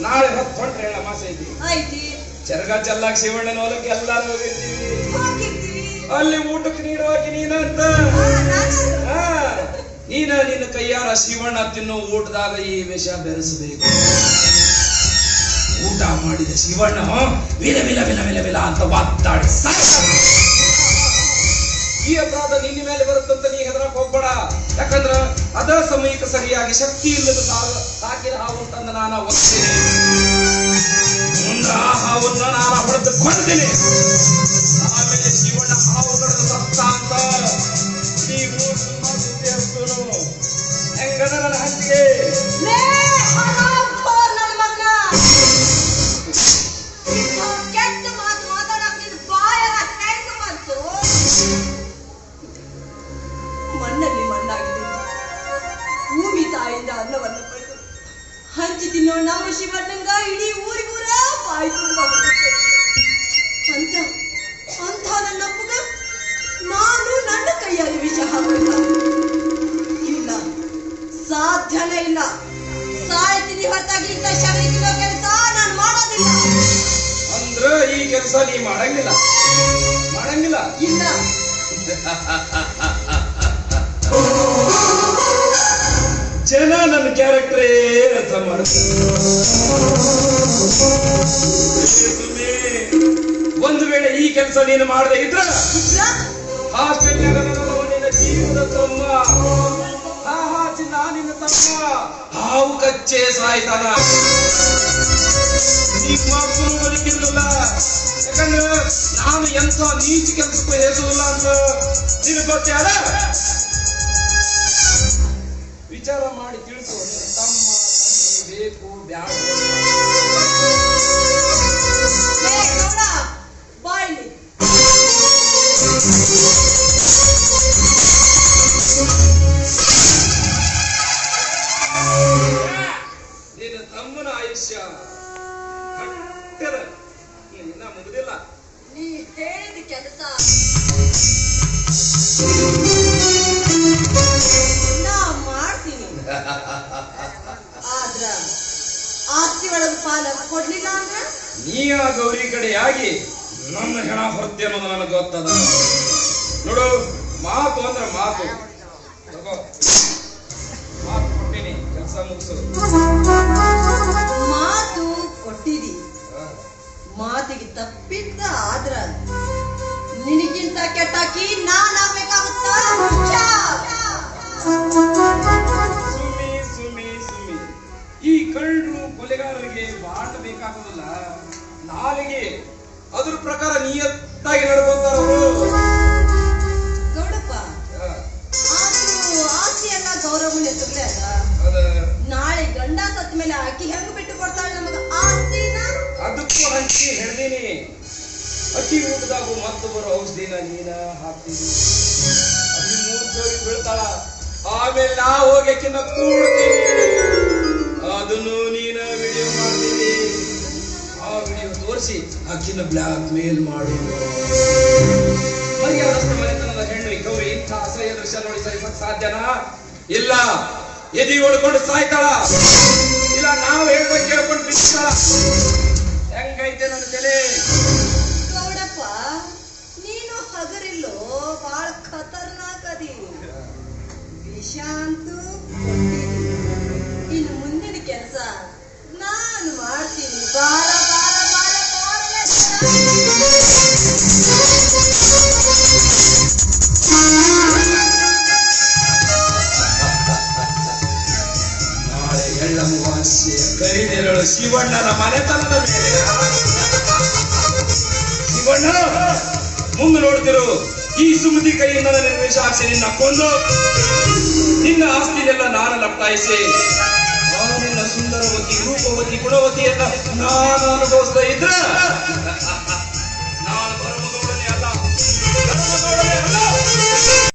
ನಾಳೆ ಹೊತ್ತು ಹೊಂಟ್ರೆ ಹೇಳ ಮಾಸ ಐತಿ ಐತಿ ಚರಗ ಚೆಲ್ಲಾಕ ಶಿವಣ್ಣನ ಹೊಲಕ್ಕೆ ಎಲ್ಲಾರು ಹೋಗಿರ್ತೀವಿ. ಅಲ್ಲಿ ಊಟಕ್ಕೆ ನೀಡುವಾಕಿ ನೀನಂತ? ಆ, ನಾನು ಹಾ, ನೀನ. ನಿನ್ನ ಕೈಯಾರ ಶಿವಣ್ಣ ತಿನ್ನೋ ಊಟದಾಗ ಈ ವಿಷ ಬೆರೆಸಬೇಕು. ಊಟ ಮಾಡಿದ ಶಿವಣ್ಣ ವಿಲ ವಿಲ ವಿಲ ವಿಲ ವಿಲ ಅಂತ ಒತ್ತಾಡಿ. ಈ ಅಪರಾಧ ನಿನ್ನ ಮೇಲೆ ಬರುತ್ತಂತ ನೀ ಹೆದರಕ್ ಹೋಗ್ಬೇಡ. ಯಾಕಂದ್ರ ಅದ ಸಮಯಕ್ಕೆ ಸರಿಯಾಗಿ ಶಕ್ತಿ ಇಲ್ಲದ ಸಾವು ಸಾಕಿದ ಹಾವು ತಂದ ನಾನು ಒತ್ತೇನೆ ಮುಂದ ಆ ಹಾವನ್ನು ನಾನು ಹೊಡೆದು ಕೊಡ್ತೇನೆ ಆಮೇಲೆ ಶಿವಣ್ಣ ಹಾವು ಕಡದ ಸತ್ತ ಅಂತ ನೀವು ತುಂಬಾ ಸುದ್ದಿ ಹಂಚಿ ತಿನ್ನೋ ನಮ್ಮ ಶಿವಣ್ಣಂಗ ಇಡೀ ಊರಿಗೂರ ಬಾಯಿ ತುಂಬ. ಅಂತ ಅಂತ ನನ್ನ ಅಪ್ಪಗ ನಾನು ನನ್ನ ಕೈಯಲ್ಲಿ ವಿಷ ಹಾಕಲ್ಲ ಇಲ್ಲ ಸಾಧ್ಯನೇ ಇಲ್ಲ. ಸಾಯ್ತೀನಿ ಹೊರತಾಗಿ ಇಂಥ ಶಬರಿ ತಿನ್ನೋ ಕೆಲಸ ನಾನು ಮಾಡೋದಿಲ್ಲ. ಅಂದ್ರ ಈ ಕೆಲಸ ನೀ ಮಾಡಂಗಿಲ್ಲ. ಮಾಡಂಗಿಲ್ಲ. ಇಲ್ಲ. ಜನ ನನ್ನ ಕ್ಯಾರೆಕ್ಟ್ರೇ ಅರ್ಥ ಮಾಡ್ತಾರೆ. ಒಂದು ವೇಳೆ ಈ ಕೆಲಸ ನೀನು ಮಾಡದೆ ಇದ್ರ ಹಾಸ್ಟೆಲ್ನಾಗ ನನ್ನ ಜೀವದ ತಮ್ಮ. ಹಾ ಹಾ ಚಿನ್ನ ನಿನ್ನ ತಮ್ಮ. ಹಾವು ಕಚ್ಚೆ ಸಾಯ್ತಾನ. ನೀವು ಮಾಡ್ಕೊಂಡು ಬದುಕಿರ್ಲಿಲ್ಲ ಯಾಕಂದ್ರೆ ನಾನು ಎಂತ ನೀಚ ಕೆಲಸಕ್ಕೂ ಹೆಸರಿಲ್ಲ ಅಂತ ನಿನಗೆ ಗೊತ್ತೇ ಅಲ್ಲ? ವಿಚಾರ ಮಾಡಿ ತಿಳ್ಕೊಂಡು ತಮ್ಮ ತಂಗಿ ಬೇಕು ಬ್ಯಾಡ ಕೊಡ್ಲಿಲ್ಲ ಅಂದ್ರೆ? ನೀ ಆ ಗೌರಿ ಕಡೆಯಾಗಿ ನನ್ನ ಹೆಣ ಹೊರತೆ ಅನ್ನೋದು ನನಗೆ ಗೊತ್ತದ. ನೋಡು, ಮಾತು ಅಂದ್ರೆ ಮಾತು. ಮಾತು ಕೊಟ್ಟಿನಿ. ಕೆಲಸ ಮುಗಿಸು. ಕೊಲೆಗಾರರಿಗೆ ಬಾಟ ಬೇಕಾಗುದಿಲ್ಲ. ನಾಲಿಗೆ ಅದ್ರ ಪ್ರಕಾರ ನಿಯತ್ತಾಗಿ ನಡ್ಕೊಂತಾರ ಗೌಡಪ್ಪ ಆದ್ರೂ ಆಸ್ತಿ ಎಲ್ಲ ಗೌರವನ ಅದ? ಅದ. ನಾಳೆ ಗಂಡ ಸತ್ತ ಮೇಲೆ ಆಕಿ ಹೆಂಗ್ ಬಿಟ್ಟು ಕೊಡ್ತಾಳೆ ನಮಗ ಆಸ್ತಿನ? ಅದಕ್ಕೂ ಹಂಚಿ ಹೇಳ್ದೀನಿ. ಅಕ್ಕಿ ಊಟದಾಗು ಮತ್ತೊಬ್ಬರು ಔಷಧಿನ ನೀನ ಹಾಕ್ತೀನಿ. ಅಲ್ಲಿ ಮೂರ್ ಜೋಡಿ ಬೀಳ್ತಾಳ. ಆಮೇಲೆ ನಾ ಹೋಗಿ ಕೂಡ್ತೀನಿ. ಅದನ್ನು ತೋರಿಸಿ. ಅಕ್ಕಿನ ಬ್ಲಾಕ್ ಮೇಲ್ ಮಾಡು. ಮರ್ಯಾದಸ್ಥ ಮನೆತನದ ಹೆಣ್ಣು ಗೌರಿ ಇಂಥ ಅಸಹ್ಯ ದೃಶ್ಯ ನೋಡಿ ಸಹಿಸಕ್ ಸಾಧ್ಯನಾ? ಇಲ್ಲ. ಎದಿ ಹೊಡ್ಕೊಂಡು ಸಾಯ್ತಾಳ. ಇಲ್ಲ, ನಾವು ಹೇಳ್ಬೇಕು ಕೇಳ್ಕೊಂಡು ಬಿಡ್ತಾಳ ಹೆಂಗೈತೆ ನನ್ನ ತಲೆ? ಗೌಡಪ್ಪ, ನೀನು ಹಗರಿಲ್ಲೋ, ಬಾಳ ಖತರ್ನಾಕ್ ಅದಿ. ವಿಷ ನಾಳೆ ಎಳ್ಳಮವಾಸ್ಯೆ ಕರಿನೆರಳು ಶಿವಣ್ಣನ ಮನೆತನದ ಮೇಲೆ. ಶಿವಣ್ಣ ಮುಂದೆ ನೋಡ್ತಿರು, ಈ ಸುಮತಿ ಕೈಯಿಂದ ನನ್ನ ವೇಷ ನಿನ್ನ ಕೊಂದು. ನಿನ್ನ ಆಸ್ತಿನೆಲ್ಲ ನಾನು ಲಪ್ತಾಯಿಸಿ. ನಿನ್ನ ಸುಂದರವತಿ, ರೂಪವತಿ ಗುಣವತಿಯನ್ನ ನಾನು ಅನುಭವಿಸ್ತಾ ಇದ್ರ